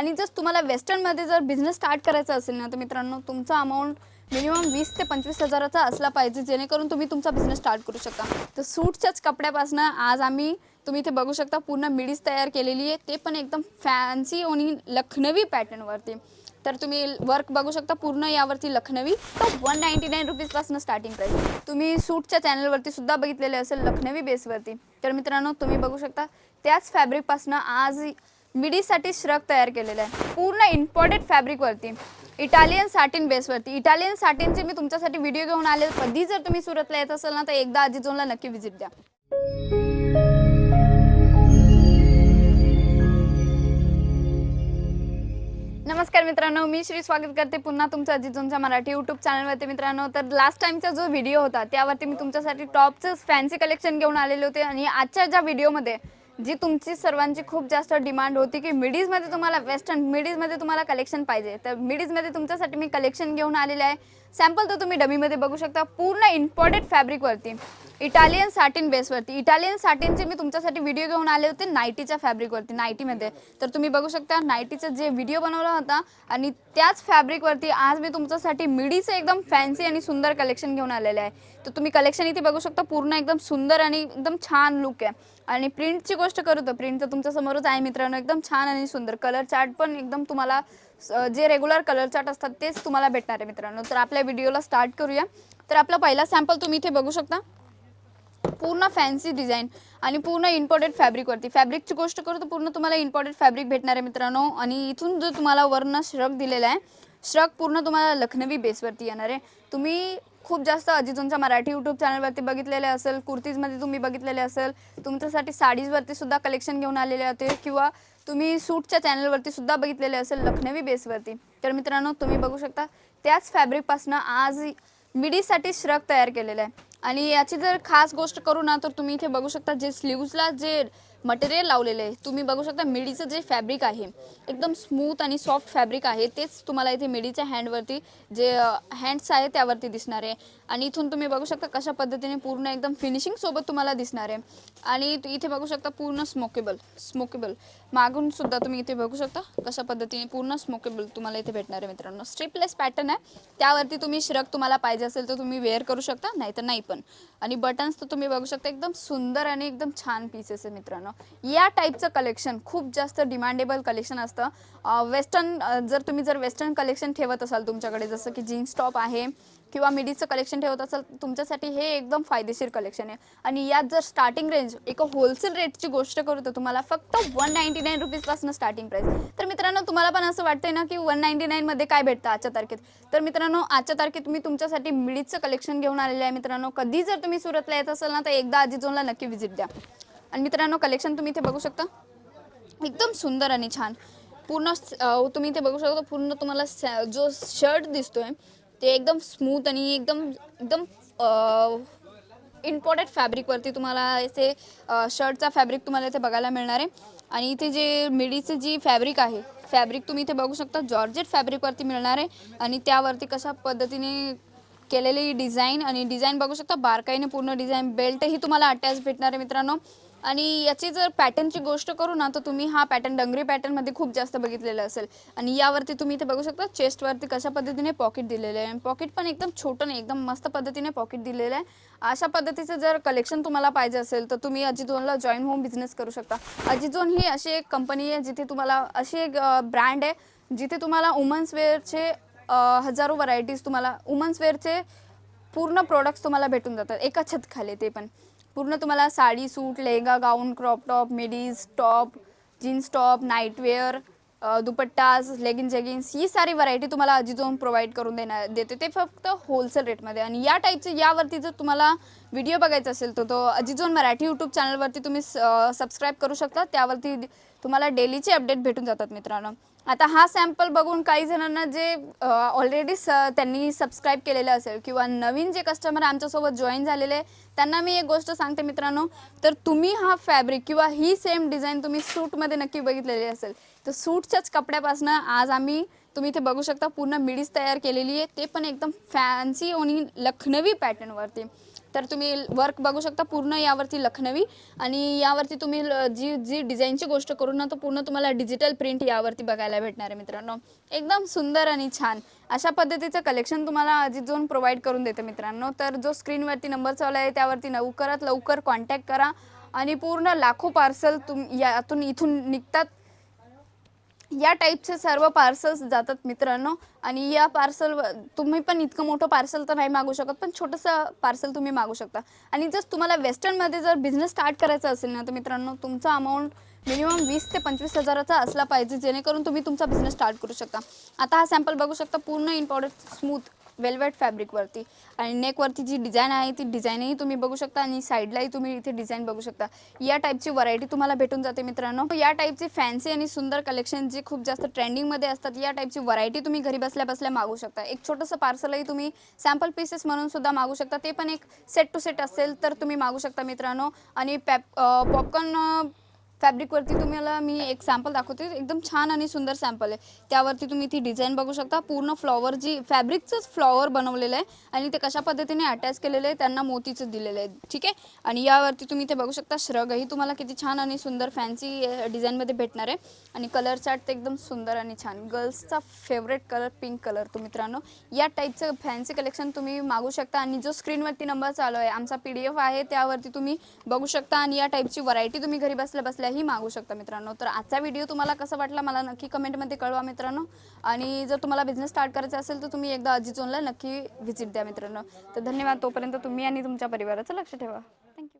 आणि जर तुम्हाला वेस्टर्नमध्ये जर बिझनेस स्टार्ट करायचा असेल ना तर मित्रांनो तुमचा अमाऊंट मिनिमम वीस ते पंचवीस हजाराचा असला पाहिजे जेणेकरून तुम्ही तुमचा बिझनेस स्टार्ट करू शकता. तर सूटच्याच कपड्यापासून आज आम्ही तुम्ही इथे बघू शकता पूर्ण मिडीज तयार केलेली आहे. ते पण एकदम फॅन्सी आणि लखनवी पॅटर्नवरती तर तुम्ही वर्क बघू शकता पूर्ण यावरती लखनवी. तर वन नाईन्टी नाईन रुपीजपासून स्टार्टिंग प्राईस तुम्ही सूटच्या चॅनलवरती सुद्धा बघितलेले असेल लखनवी बेसवरती तर मित्रांनो तुम्ही बघू शकता त्याच फॅब्रिकपासून आज मिडीसाठी श्रग तयार केलेलं आहे. पूर्ण इम्पॉर्टेड फॅब्रिकवरती इटालियन साटिन बेसवरती इटालियन साटिनचे मी तुमच्यासाठी व्हिडिओ घेऊन आले. कधी जर तुम्ही सुरतला येत असाल ना तर एकदा अजिजोनला नक्की व्हिजिट द्या. नमस्कार मित्रांनो मी श्री स्वागत करते पुन्हा तुमचं अजिझोनच्या मराठी यूट्यूब चॅनलवरती मित्रांनो. तर लास्ट टाइमचा जो व्हिडिओ होता त्यावरती मी तुमच्यासाठी टॉपचं फॅन्सी कलेक्शन घेऊन आलेले होते. आणि आजच्या ज्या व्हिडिओमध्ये जी तुमची सर्वांची खूप जास्त डिमांड होती की मिडीजमध्ये तुम्हाला वेस्टर्न मिडीजमध्ये तुम्हाला कलेक्शन पाहिजे. तर मिडीजमध्ये तुमच्यासाठी मी कलेक्शन घेऊन आलेले आहे. सॅम्पल तर तुम्ही डमीमध्ये बघू शकता पूर्ण इम्पॉर्टेड फॅब्रिकवरती इटालियन साटिन बेसवरती इटालियन साटिनचे मी तुमच्यासाठी व्हिडिओ घेऊन आले होते नाईटीच्या फॅब्रिकवरती नाईटीमध्ये. तर तुम्ही बघू शकता नाईटीचा जे व्हिडिओ बनवला होता आणि त्याच फॅब्रिकवरती आज मी तुमच्यासाठी मिडीचं एकदम फॅन्सी आणि सुंदर कलेक्शन घेऊन आलेलं आहे. तर तुम्ही कलेक्शन इथे बघू शकता पूर्ण एकदम सुंदर आणि एकदम छान लुक आहे. आणि प्रिंटची गोष्ट करू तर प्रिंट तर तुमच्यासमोरच आहे मित्रांनो एकदम छान आणि सुंदर. कलर चार्ट पण एकदम तुम्हाला जे रेग्युलर कलर चार्ट असतात तेच तुम्हाला भेटणार आहे मित्रांनो. तर आपल्या व्हिडिओला स्टार्ट करूया. तर आपला पहिला सॅम्पल तुम्ही इथे बघू शकता. पूर्ण फॅन्सी डिझाईन आणि पूर्ण इम्पॉर्टेड फॅब्रिकवरती फॅब्रिकची गोष्ट करू तर पूर्ण तुम्हाला इम्पॉर्टेड फॅब्रिक भेटणार आहे मित्रांनो. आणि इथून जो तुम्हाला वर्ण श्रग दिलेला आहे श्रग पूर्ण तुम्हाला लखनवी बेसवरती येणार आहे. तुम्ही खूप जास्त अजिजोनच्या मराठी यूट्यूब चॅनलवरती बघितलेले असेल कुर्तीजमध्ये तुम्ही बघितलेले असेल तुमच्यासाठी साडीजवरती सुद्धा कलेक्शन घेऊन आलेले होते किंवा तुम्ही सूटच्या चॅनलवरती सुद्धा बघितलेले असेल लखनवी बेसवरती. तर मित्रांनो तुम्ही बघू शकता त्याच फॅब्रिकपासनं आज मिडीसाठी श्रग तयार केलेला आहे. आणि याची जर खास गोष्ट करू ना तर तुम्ही इथे बघू शकता जे स्लीव्जला जे मटेरियल लावलेलं आहे. तुम्ही बघू शकता मिडीचं जे फॅब्रिक आहे एकदम स्मूथ आणि सॉफ्ट फॅब्रिक आहे तेच तुम्हाला इथे मिडीच्या हँडवरती जे हँड्स आहे त्यावरती दिसणार आहे. आणि इथून तुम्ही बघू शकता कशा पद्धतीने पूर्ण एकदम फिनिशिंग सोबत तुम्हाला दिसणार आहे. आणि इथे बघू शकता पूर्ण स्मोकेबल स्मोकेबल. मागून सुद्धा तुम्ही इथे बघू शकता कशा पद्धतीने पूर्ण स्मोकेबल तुम्हाला इथे भेटणार आहे मित्रांनो. स्ट्रिपलेस पॅटर्न आहे. त्यावरती तुम्ही श्रग तुम्हाला पाहिजे असेल तर तुम्ही वेअर करू शकता नाही तर नाही पण. आणि बटन्स तर तुम्ही बघू शकता एकदम सुंदर आणि एकदम छान पीसेस आहे मित्रांनो. या टाईपचं कलेक्शन खूप जास्त डिमांडेबल कलेक्शन असतं. वेस्टर्न जर तुम्ही जर वेस्टर्न कलेक्शन ठेवत असाल तुमच्याकडे जसं की जीन्स टॉप आहे किंवा मिडीचं कलेक्शन ठेवत असाल तुमच्यासाठी हे एकदम फायदेशीर कलेक्शन आहे. आणि यात जर स्टार्टिंग रेंज एक होलसेल रेटची गोष्ट करू तर तुम्हाला फक्त वन नाईन्टी नाईन रुपीजपासून स्टार्टिंग प्राईस तर मित्रांनो तुम्हाला पण असं वाटतंय ना की वन नाईन्टी नाईनमध्ये काय भेटतं आजच्या तारखेत? तर मित्रांनो आजच्या तारखेत मी तुमच्यासाठी मिडीचं कलेक्शन घेऊन आलेलं आहे मित्रांनो. कधी जर तुम्ही सुरतला येत असाल ना तर एकदा अजिझोनला नक्की व्हिजिट द्या. आणि मित्रांनो कलेक्शन तुम्ही इथे बघू शकता. एकदम सुंदर आणि छान. पूर्ण तुम्ही इथे बघू शकता पूर्ण तुम्हाला जो शर्ट दिसतोय ते एकदम स्मूथ आणि एकदम एकदम इम्पॉर्टंट फॅब्रिकवरती तुम्हाला इथे शर्टचा फॅब्रिक तुम्हाला इथे बघायला मिळणार आहे. आणि इथे जे मिडीचे जी फॅब्रिक आहे फॅब्रिक तुम्ही इथे बघू शकता जॉर्जेट फॅब्रिकवरती मिळणार आहे. आणि त्यावरती कशा पद्धतीने केलेली डिझाईन आणि डिझाईन बघू शकता बारकाईने पूर्ण डिझाईन बेल्टही तुम्हाला अटॅच भेटणार आहे मित्रांनो. आणि याची जर पॅटर्नची गोष्ट करू ना तर तुम्ही हा पॅटर्न डंगरी पॅटर्नमध्ये खूप जास्त बघितलेला असेल. आणि यावरती तुम्ही इथे बघू शकता चेस्टवरती कशा पद्धतीने पॉकेट दिलेलं आहे. पॉकेट पण एकदम छोटं नाही एकदम मस्त पद्धतीने पॉकेट दिलेलं आहे. अशा पद्धतीचं जर कलेक्शन तुम्हाला पाहिजे असेल तर तुम्ही अजिझोनला जॉईन होऊन बिझनेस करू शकता. अजिझोन ही अशी एक कंपनी आहे जिथे तुम्हाला अशी एक ब्रँड आहे जिथे तुम्हाला वुमन्स वेअरचे हजारो व्हरायटीज तुम्हाला वुमन्स वेअरचे पूर्ण प्रोडक्ट्स तुम्हाला भेटून जातात एका छत खाली ते पण. पूर्ण तुम्हाला sari suit lehenga gown crop top midis top jeans top nightwear dupattas legging jeggings ही सारी व्हरायटी तुम्हाला अजिझोन प्रोव्हाइड करून देणार देते. ते फक्त होलसेल रेटमध्ये आणि या टाईपचे यावरती जर तुम्हाला व्हिडिओ बघायचा असेल तर तो अजिझोन मराठी यूट्यूब चॅनलवरती तुम्ही सबस्क्राईब करू शकता. त्यावरती तुम्हाला डेलीचे अपडेट भेटून जातात मित्रांनो. आता हा सॅम्पल बघून काही जणांना जे ऑलरेडी स त्यांनी सबस्क्राईब केलेलं असेल किंवा नवीन जे कस्टमर आमच्यासोबत जॉईन झालेले त्यांना मी एक गोष्ट सांगते मित्रांनो. तर तुम्ही हा फॅब्रिक किंवा ही सेम डिझाईन तुम्ही सूटमध्ये नक्की बघितलेली असेल तर सूटच्याच कपड्यापासून आज आम्ही तुम्ही इथे बघू शकता पूर्ण मिडीज तयार केलेली आहे. ते पण एकदम फॅन्सी आणि लखनवी पॅटर्नवरती तर तुम्ही वर्क बघू शकता पूर्ण यावरती लखनवी. आणि यावरती तुम्ही ल- जी जी डिझाईनची गोष्ट करू ना तर पूर्ण तुम्हाला डिजिटल प्रिंट यावरती बघायला भेटणार आहे मित्रांनो. एकदम सुंदर आणि छान. अशा पद्धतीचं कलेक्शन तुम्हाला अजित झोन प्रोव्हाइड करून देते मित्रांनो. तर जो स्क्रीनवरती नंबर चालू आहे त्यावरती लवकरात लवकर कॉन्टॅक्ट करा. आणि पूर्ण लाखो पार्सल तुम यातून इथून निघतात. या टाईपचे सर्व पार्सल्स जातात मित्रांनो. आणि या पार्सल तुम्ही पण इतकं मोठं पार्सल तर नाही मागू शकत पण छोटंसं पार्सल तुम्ही मागू शकता. आणि जर तुम्हाला वेस्टर्नमध्ये जर बिझनेस स्टार्ट करायचा असेल ना तर मित्रांनो तुमचा अमाऊंट मिनिमम वीस ते पंचवीस हजाराचा असला पाहिजे जेणेकरून तुम्ही तुमचा बिझनेस स्टार्ट करू शकता. आता हा सॅम्पल बघू शकता पूर्ण इम्पॉर्टंट स्मूथ वेलवेट फॅब्रिकवरती आणि नेकवरती जी डिझाईन आहे ती डिझाईनही तुम्ही बघू शकता आणि साईडलाही तुम्ही इथे डिझाईन बघू शकता. या टाईपची व्हरायटी तुम्हाला भेटून जाते मित्रांनो. या टाईपची फॅन्सी आणि सुंदर कलेक्शन जे खूप जास्त ट्रेंडिंगमध्ये असतात या टाईपची व्हरायटी तुम्ही घरी बसल्या बसल्या मागू शकता. एक छोटंसं पार्सलही तुम्ही सॅम्पल पीसेस म्हणून सुद्धा मागू शकता. ते पण एक सेट टू सेट असेल तर तुम्ही मागू शकता मित्रांनो. आणि पॅप पॉपकॉर्न फॅब्रिकवरती तुम्हाला मी एक सॅम्पल दाखवते. एकदम छान आणि सुंदर सॅम्पल आहे. त्यावरती तुम्ही ती डिझाईन बघू शकता. पूर्ण फ्लॉवर जी फॅब्रिकचंच फ्लॉवर बनवलेलं आहे. आणि ते कशा पद्धतीने अटॅच केलेलं आहे त्यांना मोतीचं दिलेलं आहे. ठीक आहे? आणि यावरती तुम्ही ते बघू शकता श्रगही तुम्हाला किती छान आणि सुंदर फॅन्सी डिझाईनमध्ये भेटणार आहे. आणि कलर चार्ट ते एकदम सुंदर आणि छान. गर्ल्सचा फेवरेट कलर पिंक कलर तो मित्रांनो. या टाईपचं फॅन्सी कलेक्शन तुम्ही मागू शकता. आणि जो स्क्रीनवरती नंबर चालू आहे आमचा पी डी एफ आहे त्यावरती तुम्ही बघू शकता. आणि या टाईपची व्हरायटी तुम्ही घरी बसल्या बसल्या बसल्याही मागू शकता मित्रांनो. तर आजचा व्हिडिओ तुम्हाला कसा वाटला मला नक्की कमेंटमध्ये कळवा मित्रांनो. आणि जर तुम्हाला बिझनेस स्टार्ट करायचा असेल तर तुम्ही एकदा अजिजोनला नक्की व्हिजिट द्या मित्रांनो. तर धन्यवाद. तोपर्यंत तुम्ही आणि तुमच्या परिवाराचं लक्ष ठेवा.